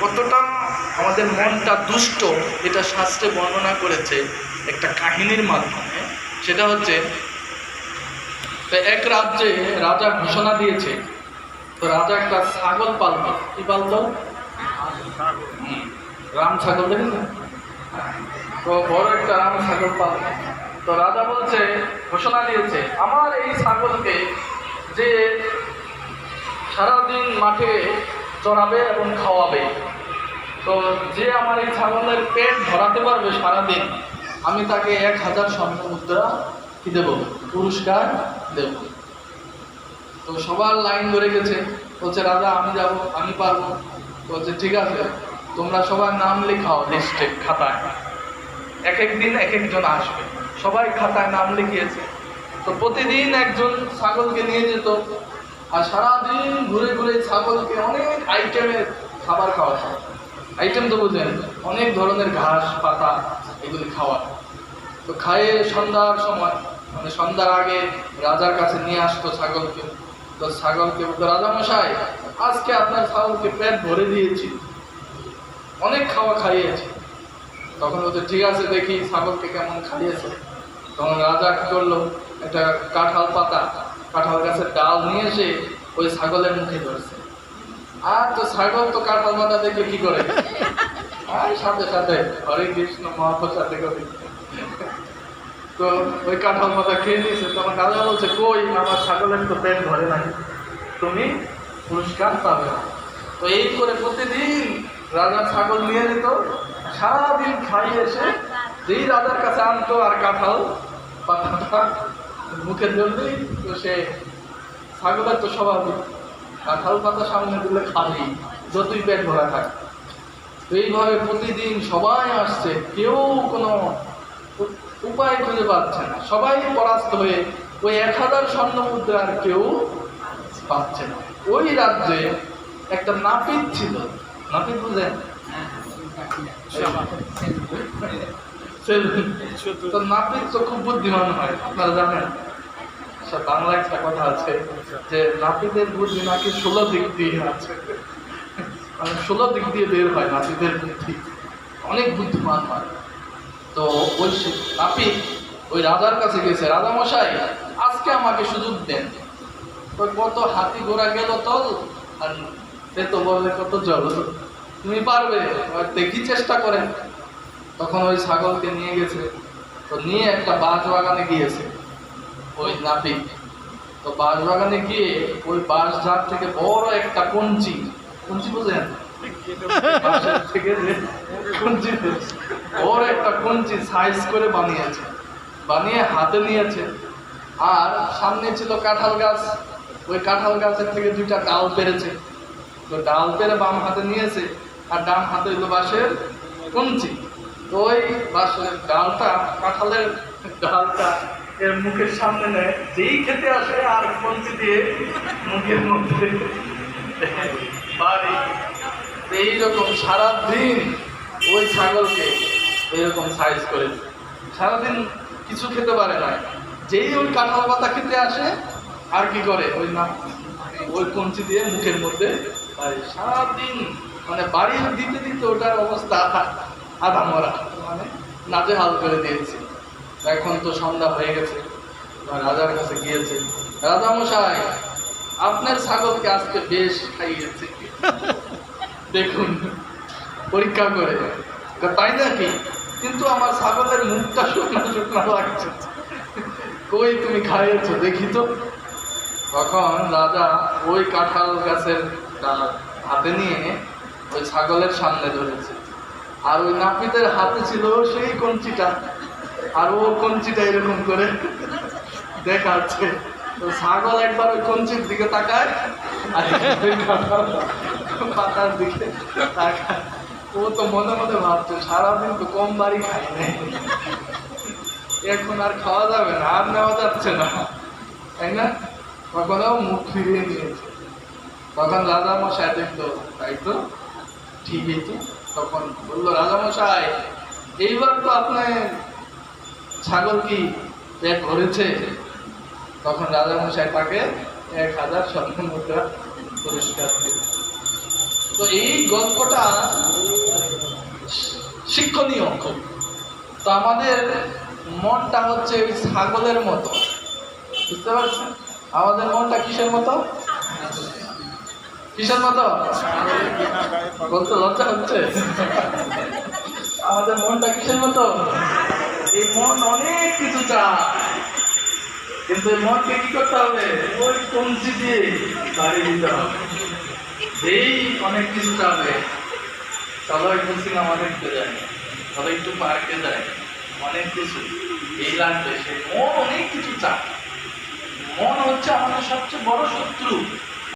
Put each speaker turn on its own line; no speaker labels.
কতটা আমাদের মনটা দুষ্ট এটা শাস্ত্রে বর্ণনা করেছে একটা কাহিনীর মাধ্যমে। সেটা হচ্ছে এক রাজ্যে রাজা ঘোষণা দিয়েছে, তো রাজা একটা ছাগল পালতো কি পালতো রাম ছাগল তো বড় একটা রাম ছাগল পালতো তো রাজা বলছে, ঘোষণা দিয়েছে, আমার এই ছাগলকে যে সারাদিন মাঠে চড়াবে এবং খাওয়াবে। তো যে আমার এই ছাগলের পেট ভরাতে পারবে সারাদিন, আমি তাকে এক হাজার স্বর্ণ মুদ্রা কি দেব? পুরস্কার দেব। তো সবার লাইন ধরে গেছে, বলছে, রাজা, আমি যাব, আমি পারব। বলছে, ঠিক আছে, তোমরা সবার নাম লেখাও লিস্টে, খাতায়। এক এক দিন এক একজন আসবে। সবাই খাতায় নাম লিখিয়েছে। তো প্রতিদিন একজন ছাগলকে নিয়ে যেত। আর সারাদিন ঘুরে ঘুরে ছাগলকে অনেক আইটেমের খাবার খাওয়াতো আইটেম তো বুঝেন অনেক ধরনের ঘাস, পাতা এগুলি খাওয়া তো খাইয়ে সন্ধ্যার সময় মানে সন্ধ্যার আগে রাজার কাছে নিয়ে আসতো ছাগলকে। তো ছাগলকে বলতো রাজা মশাই আজকে আপনার ছাগলকে পেট ভরে দিয়েছি। অনেক খাওয়া খাইয়েছি। তখন বলছে ঠিক আছে, দেখি ছাগলকে কেমন খাইয়েছে। তখন রাজা কি করল, একটা কাঁঠাল পাতা কাঁঠাল গাছের ডাল নিয়ে এসে ওই ছাগলের মুখে ধরছে। আর তো ছাগল তো কাঁঠাল মাথা দেখে কি করে? আর সাথে সাথে হরে কৃষ্ণ মহাপ্রসাদ দেখে তো ওই কাঁঠাল পাতা খেয়ে নিয়েছে তখন রাজা বলছে, কই, আমার ছাগলের তো পেট ধরে নাই। তুমি পুরস্কার পাবে না। তো এই করে প্রতিদিন রাজা ছাগল নিয়ে যেত, সারাদিন খাইয়ে এসে যেই রাজার কাছে আনতো আর কাঁঠাল, পাতাটা মুখে জন্যই তো সে ছাগলের তো স্বভাবই কাঁঠাল পাতা সামনে দিলে খালি, যতই পেট ভরা থাক তো এইভাবে প্রতিদিন সবাই আসছে, কেউ কোনো উপায় খুঁজে পাচ্ছে না। সবাই পরাস্ত হয়ে ওই এক হাজার স্বর্ণ মুদ্রা আর কেউ পাচ্ছে না। ওই রাজ্যে একটা নাপিত ছিল। নাপিত বুঝেন? সে- তো নাপিত তো খুব বুদ্ধিমান হয়, আপনারা জানেন। সে বাংলা একটা কথা আছে যে নাপিতের বুদ্ধি নাকি ষোলো দিক দিয়ে আছে। মানে ষোলো দিক দিয়ে বের হয় নাপিতের বুদ্ধি। অনেক বুদ্ধিমান হয়। তো সে- নাপিত ওই রাজার কাছে গেছে রাজা মশাই আজকে আমাকে সুযোগ দেন। তো কত হাতি ঘোড়া গেল তল, আর সে তো বলে কত জল। তুমি পারবে দেখি চেষ্টা করেন। তখন ওই ছাগলকে নিয়ে গেছে। তো নিয়ে একটা বাঁশ বাগানে গিয়েছে, ওই নাপিত। তো বাঁশ বাগানে গিয়ে ওই বাঁশ ঝাড় থেকে বড় একটা কঞ্চি কঞ্চি বাঁশের থেকে কঞ্চি বড় একটা কঞ্চি সাইজ করে বানিয়েছে, বানিয়ে হাতে নিয়েছে। আর সামনে ছিল কাঁঠাল গাছ, ওই কাঁঠাল গাছের থেকে দুইটা ডাল পেরেছে। তো ডাল পেরে বাম হাতে নিয়েছে, আর ডান হাতে হইল বাঁশের কঞ্চি। ওই বাঁশের ডালটা, কাঁঠালের ডালটা এর মুখের সামনে নেয়। যেই খেতে আসে আর কঞ্চি দিয়ে মুখের মধ্যে। বাড়ি। এইরকম সারাদিন ওই ছাগলকে এইরকম সাইজ করে। সারাদিন কিছু খেতে পারে না। যেই ওই কাঁঠাল পাতা খেতে আসে, আর কি করে? ওই না, ওই কঞ্চি দিয়ে মুখের মধ্যে। সারাদিন মানে বাড়ি দিতে দিতে ওটার অবস্থা। আধা মরা মানে নাজে হাল করে দিয়েছে। এখন তো সন্ধ্যা হয়ে গেছে। রাজার কাছে গিয়েছে। রাজা মশাই, আপনার ছাগলকে আজকে বেশ খাইয়েছে। দেখুন, পরীক্ষা করে। তাই নাকি? কিন্তু আমার ছাগলের মুখটা শুকনো শুকনো লাগছে। কই তুমি খাইয়েছো, দেখি তো। তখন রাজা ওই কাঁঠাল গাছের হাতে নিয়ে ওই ছাগলের সামনে ধরেছে। আর ওই নাপিতের হাতে ছিল সেই কঞ্চিটা। আর ও কঞ্চিটা এরকম করে দেখাচ্ছে। তো ছাগল একবার ওই কঞ্চির দিকে তাকায়, আর পাতার দিকে তাকায়। ও তো মনে মনে ভাবছে, সারাদিন তো কম বাড়ি নাই। এখন আর খাওয়া যাবে না, আর নেওয়া যাচ্ছে না। তাই না? তখন মুখ ফিরিয়ে নিয়েছে। তখন রাজা মশাই দেখল, তাই তো? ঠিকই তো। তখন বলল রাজা মশাই এইবার তো আপনার ছাগল কি পেট ভরেছে? তখন রাজা মশাই তাকে এক হাজার স্বর্ণ মুদ্রা পুরস্কার দিল তো এই গল্পটা শিক্ষণীয় তো আমাদের মনটা হচ্ছে ওই ছাগলের মতো। বুঝতে পারছেন? আমাদের মনটা কিসের মতো? কিসের মতো বলতে লজ্জা হচ্ছে। আমাদের মনটা কিসের মতো? এই মন অনেক কিছু চায়। কিন্তু এই মনকে কি করতে হবে? ওই কঞ্চি দিয়ে বাড়ি দিতে হবে। এই অনেক কিছু চাবে। চলো একটু সিনেমা দেখতে যাই চলো একটু পার্কে যাই অনেক কিছু। এই লাগবে। সে মন অনেক কিছু চায়। মন হচ্ছে আমাদের সবচেয়ে বড় শত্রু।